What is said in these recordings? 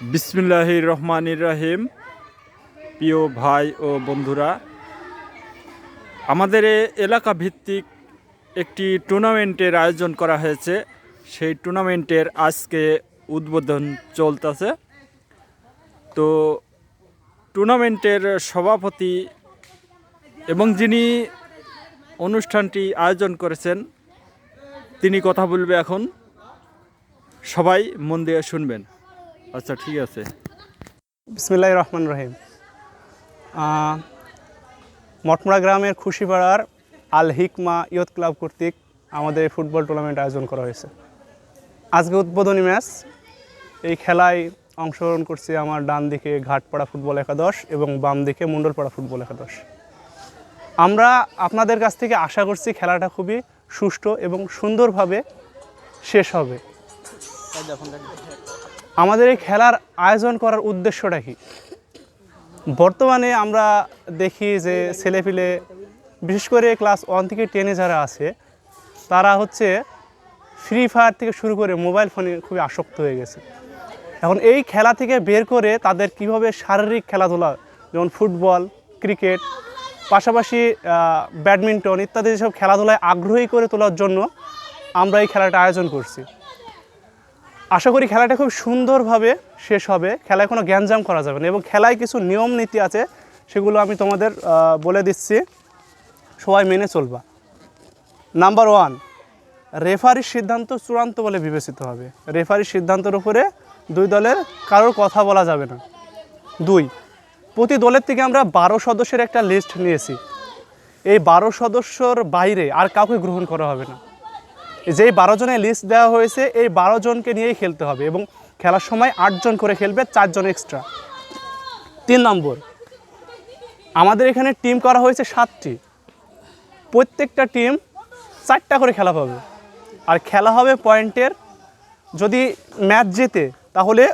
বিসমিল্লাহ রহমানির রাহিম প্রিয় ভাই ও বন্ধুরা, আমাদের এলাকা ভিত্তিক একটি টুর্নামেন্টের আয়োজন করা হয়েছে। সেই টুর্নামেন্টের আজকে উদ্বোধন চলতেছে। তো টুর্নামেন্টের সভাপতি এবং যিনি অনুষ্ঠানটি আয়োজন করেছেন, তিনি কথা বলবে এখন। সবাই মন দিয়ে শুনবেন। আচ্ছা ঠিক আছে। বিসমিল্লাহ রহমান রহিম। আহ, মঠমুড়া গ্রামের খুশিপাড়ার আল হিকমা ইয়ত ক্লাব কর্তৃক আমাদের এই ফুটবল টুর্নামেন্ট আয়োজন করা হয়েছে। আজকে উদ্বোধনী ম্যাচ। এই খেলায় অংশগ্রহণ করছে আমার ডান দিকে ঘাটপাড়া ফুটবল একাদশ এবং বাম দিকে মণ্ডলপাড়া ফুটবল একাদশ। আমরা আপনাদের কাছ থেকে আশা করছি খেলাটা খুবই সুষ্ঠু এবং সুন্দরভাবে শেষ হবে। আমাদের এই খেলার আয়োজন করার উদ্দেশ্যটা কি? বর্তমানে আমরা দেখি যে ছেলেপিলে, বিশেষ করে ক্লাস ওয়ান থেকে টেনে যারা আছে, তারা হচ্ছে ফ্রি ফায়ার থেকে শুরু করে মোবাইল ফোনে খুবই আসক্ত হয়ে গেছে। এখন এই খেলা থেকে বের করে তাদের কীভাবে শারীরিক খেলাধুলা, যেমন ফুটবল, ক্রিকেট, পাশাপাশি ব্যাডমিন্টন ইত্যাদি যেসব খেলাধুলায় আগ্রহী করে তোলার জন্য আমরা এই খেলাটা আয়োজন করছি। আশা করি খেলাটা খুব সুন্দরভাবে শেষ হবে। খেলায় কোনো জ্ঞানজাম করা যাবে না এবং খেলায় কিছু নিয়ম নীতি আছে, সেগুলো আমি তোমাদের বলে দিচ্ছি। সবাই মেনে চলবা। নাম্বার ওয়ান রেফারির সিদ্ধান্ত চূড়ান্ত বলে বিবেচিত হবে। রেফারির সিদ্ধান্তের উপরে দুই দলের কারোর কথা বলা যাবে না। দুই, প্রতি দলের থেকে আমরা বারো সদস্যের একটা লিস্ট নিয়েছি। এই বারো সদস্যর বাইরে আর কাউকে গ্রহণ করা হবে না। যেই বারো জনের লিস্ট দেওয়া হয়েছে, এই বারো জনকে নিয়েই খেলতে হবে এবং খেলার সময় আটজন করে খেলবে চারজন এক্সট্রা তিন নম্বর, আমাদের এখানে টিম করা হয়েছে সাতটি। প্রত্যেকটা টিম চারটা করে খেলা পাবে আর খেলা হবে পয়েন্টের যদি ম্যাচ জেতে, তাহলে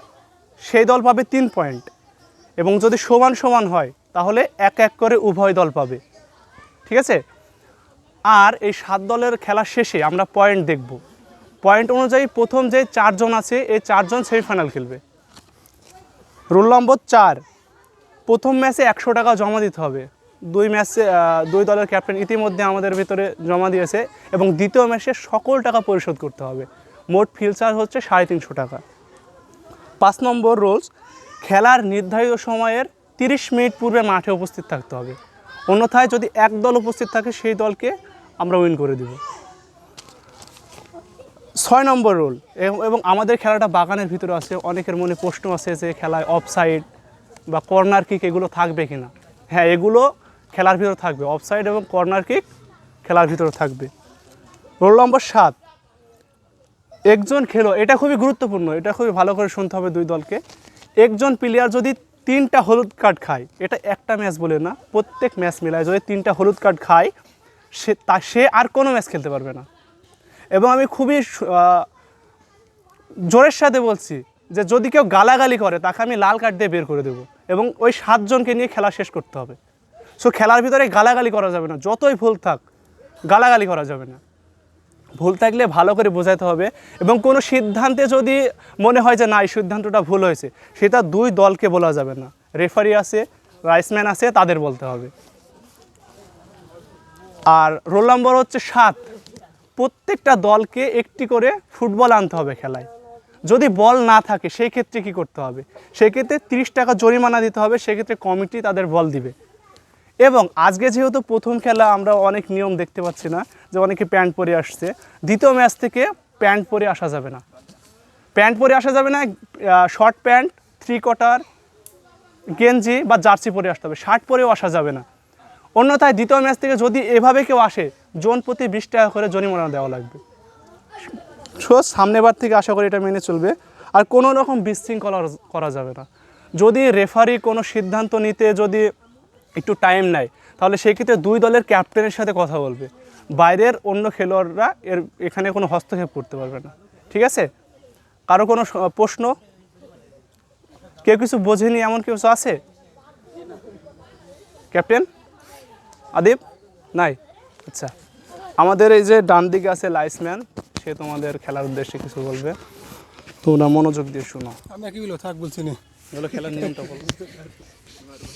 সেই দল পাবে তিন পয়েন্ট এবং যদি সমান সমান হয়, তাহলে এক এক করে উভয় দল পাবে। ঠিক আছে? আর এই সাত দলের খেলা শেষে আমরা পয়েন্ট দেখব। পয়েন্ট অনুযায়ী প্রথম যে চারজন আছে, এই চারজন সেমিফাইনাল খেলবে। রোল নম্বর চার, প্রথম ম্যাচে একশো টাকা জমা দিতে হবে। দুই ম্যাচে দুই দলের ক্যাপ্টেন ইতিমধ্যে আমাদের ভিতরে জমা দিয়েছে এবং দ্বিতীয় ম্যাচে সকল টাকা পরিশোধ করতে হবে। মোট ফিল চার্জ হচ্ছে সাড়ে তিনশো টাকা। পাঁচ নম্বর রোলস খেলার নির্ধারিত সময়ের তিরিশ মিনিট পূর্বে মাঠে উপস্থিত থাকতে হবে। অন্যথায় যদি এক দল উপস্থিত থাকে, সেই দলকে আমরা উইন করে দিব। ছয় নম্বর রোল এবং আমাদের খেলাটা বাগানের ভিতরে আছে, অনেকের মনে প্রশ্ন আছে যে খেলায় অফ সাইড বা কর্নার কিক এগুলো থাকবে কিনা। হ্যাঁ এগুলো খেলার ভিতরে থাকবে অফ সাইড এবং কর্নার কিক খেলার ভিতরে থাকবে। রোল নম্বর সাত, একজন খেলো, এটা খুবই গুরুত্বপূর্ণ, এটা খুবই ভালো করে শুনতে হবে দুই দলকে। একজন প্লেয়ার যদি তিনটা হলুদ কার্ড খায়, এটা একটা ম্যাচ বলে না, প্রত্যেক ম্যাচ মিলায় যদি তিনটা হলুদ কার্ড খায় সে তা সে আর কোনো ম্যাচ খেলতে পারবে না। এবং আমি খুবই জোরের সাথে বলছি যে যদি কেউ গালাগালি করে, তাকে আমি লাল কার্ড দিয়ে বের করে দেবো এবং ওই সাতজনকে নিয়ে খেলা শেষ করতে হবে। সো খেলার ভিতরে গালাগালি করা যাবে না। যতই ভুল থাক, গালাগালি করা যাবে না। ভুল থাকলে ভালো করে বোঝাতে হবে এবং কোনো সিদ্ধান্তে যদি মনে হয় যে না, এই সিদ্ধান্তটা ভুল হয়েছে, সেটা দুই দলকে বলা যাবে না। রেফারি আছে রাইসম্যান আছে, তাদের বলতে হবে। আর রোল নম্বর হচ্ছে সাত। প্রত্যেকটা দলকে একটি করে ফুটবল আনতে হবে খেলায়। যদি বল না থাকে, সেই ক্ষেত্রে কী করতে হবে? সেক্ষেত্রে তিরিশ টাকা জরিমানা দিতে হবে সেক্ষেত্রে কমিটি তাদের বল দিবে। এবং আজকে যেহেতু প্রথম খেলা, আমরা অনেক নিয়ম দেখতে পাচ্ছি না যে অনেকে প্যান্ট পরে আসছে। দ্বিতীয় ম্যাচ থেকে প্যান্ট পরে আসা যাবে না। প্যান্ট পরে আসা যাবে না শর্ট প্যান্ট থ্রি কোয়ার্টার গেঞ্জি বা জার্সি পরে আসতে হবে। শার্ট পরেও আসা যাবে না। অন্যথায় দ্বিতীয় ম্যাচ থেকে যদি এভাবে কেউ আসে, জোন প্রতি বিশ টাকা করে জরিমানা দেওয়া লাগবে। সো সামনেবার থেকে আশা করি এটা মেনে চলবে। আর কোনো রকম বিশৃঙ্খলা করা যাবে না। যদি রেফারি কোনো সিদ্ধান্ত নিতে যদি একটু টাইম নেয়, তাহলে সেক্ষেত্রে দুই দলের ক্যাপ্টেনের সাথে কথা বলবে। বাইরের অন্য খেলোয়াড়রা এর, এখানে কোনো হস্তক্ষেপ করতে পারবে না। ঠিক আছে? কারও কোনো প্রশ্ন? কেউ কিছু বোঝেনি এমন কিছু আছে? ক্যাপ্টেন? আদিব নাই আচ্ছা। আমাদের এই যে ডান দিকে আছে লাইসম্যান সে তোমাদের খেলার উদ্দেশ্যে কিছু বলবে। তোমরা মনোযোগ দিয়ে শুনো। আমি কি বলব থাক বলছি না। এগুলো খেলার নিয়মটা বলো।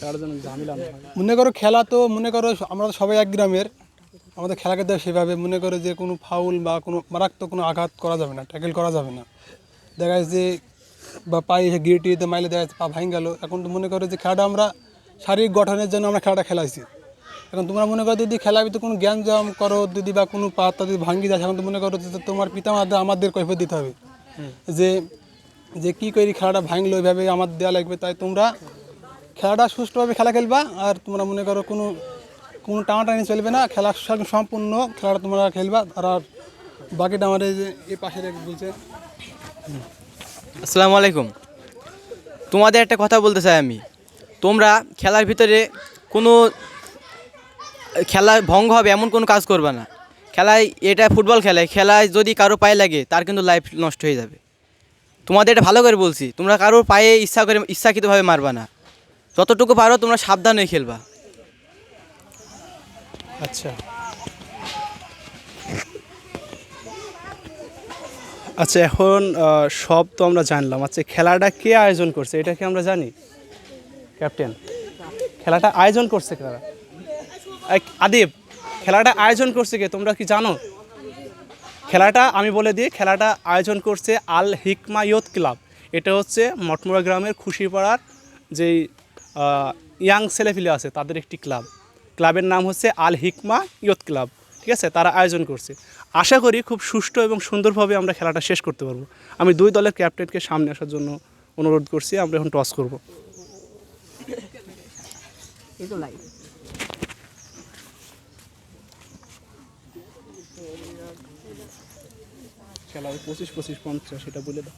তার জন্য ঝামেলা মনে করো খেলা তো মনে করো আমরা তো সবাই এক গ্রামের। আমাদের খেলাকে দেয় সেভাবে মনে করো যে কোনো ফাউল বা কোনো মারাত্মক কোনো আঘাত করা যাবে না ট্যাকেল করা যাবে না। দেখা যাচ্ছে যে বা পায়ে এসে গিয়ে টিয়েতে মাইলে দেখা যাচ্ছে পা ভাঙ গেল। এখন তো মনে করো যে খেলাটা আমরা শারীরিক গঠনের জন্য আমরা খেলাটা খেলাইছি। এখন তোমরা মনে করো যদি খেলার ভিতরে কোনো জ্ঞান জাম করো যদি বা কোনো পাত্তা যদি ভাঙ্গি যায় এখন তো মনে করো যে তোমার পিতা মাতা আমাদের কৈফিয়ত দিতে হবে। যে যে কী করে খেলাটা ভাঙলো এইভাবে আমার দেওয়া লাগবে তাই তোমরা খেলাটা সুষ্ঠুভাবে খেলা খেলবা আর তোমরা মনে করো কোনো কোনো টানাটানি চলবে না খেলা সম্পূর্ণ খেলাটা তোমরা খেলবা। আর আর বাকিটা আমার এই পাশে রেখে বলছে। আসসালামু আলাইকুম। তোমাদের একটা কথা বলতে চাই আমি। তোমরা খেলার ভিতরে কোনো খেলা ভঙ্গ হবে এমন কোনো কাজ করবে না। খেলায় এটা ফুটবল খেলায় খেলায় যদি কারও পায়ে লাগে তার কিন্তু লাইফ নষ্ট হয়ে যাবে। তোমাদের এটা ভালো করে বলছি তোমরা কারোর পায়ে ইচ্ছা করে ইচ্ছাকৃতভাবে মারবা না। যতটুকু পারো তোমরা সাবধান খেলবা। আচ্ছা। আচ্ছা এখন সব তো আমরা জানলাম। আচ্ছা খেলাটা কে আয়োজন করছে? এটা কি আমরা জানি? ক্যাপ্টেন। খেলাটা আয়োজন করছে কারা? এই, আদিব, খেলাটা আয়োজন করছে কে? তোমরা কি জানো? খেলাটা, আমি বলে দিই, খেলাটা আয়োজন করছে আল হিকমা ইয়ত ক্লাব। এটা হচ্ছে মটমুড়া গ্রামের খুশিপাড়ার যেই ইয়াং ছেলেপিলে আছে, তাদের একটি ক্লাব। ক্লাবের নাম হচ্ছে আল হিকমা ইয়ত ক্লাব। ঠিক আছে? তারা আয়োজন করছে। আশা করি খুব সুষ্ঠু এবং সুন্দরভাবে আমরা খেলাটা শেষ করতে পারব। আমি দুই দলের ক্যাপ্টেনকে সামনে আসার জন্য অনুরোধ করছি, আমরা এখন টস করব। খেলা পঁচিশ পঁচিশ পঞ্চাশ এটা বলে দাও।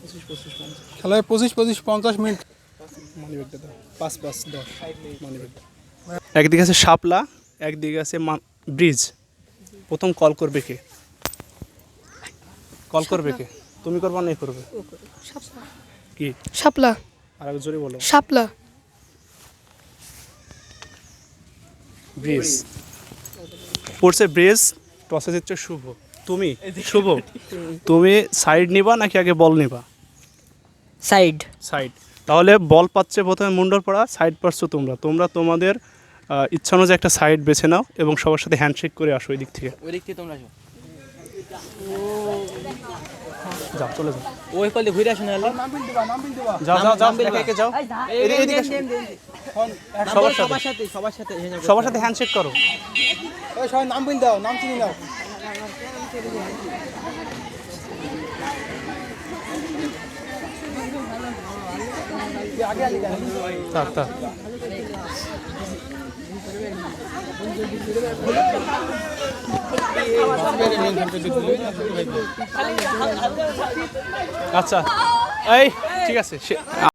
পঁচিশ পঁচিশ পঞ্চাশ। খেলায় পঁচিশ পঁচিশ পঞ্চাশ মিনিট। মানি ব্যাগটা দাও। পাঁচ পাঁচ দশ। মানি ব্যাগ একদিকে আছে শাপলা একদিকে আছে ব্রিজ। প্রথম কল করবে কে? কল করবে কে? তুমি করবা না করবে? কি? শাপলা। আর এক জোরে বলো। শাপলা। ব্রিজ। পড়ছে ব্রিজ টসে দিচ্ছে শুভ। তুমি? শুভ। তুমি সাইড নিবা নাকি আগে বল নিবা? সাইড সাইড তাহলে বল পাচ্ছে প্রথমে মুন্ডর পড়া সাইড পাচ্ছ তোমরা। তোমরা তোমাদের ইচ্ছা অনুযায়ী একটা সাইড বেছে নাও এবং সবার সাথে হ্যান্ডশেক করে আসো ওই দিক থেকে। ওই দিক থেকে তোমরা আসো। যাও চলে যাও। ওই কলে ঘুরে আসো না যাও যাও যাও একে যাও। এদিকে- এদিকে আসো। সবার সাথে। সবার সাথে সবার সাথে। সবার সাথে হ্যান্ডশেক করো। ওই সবাই নাম বিল দাও নাম চিনি দাও আচ্ছা এই ঠিক আছে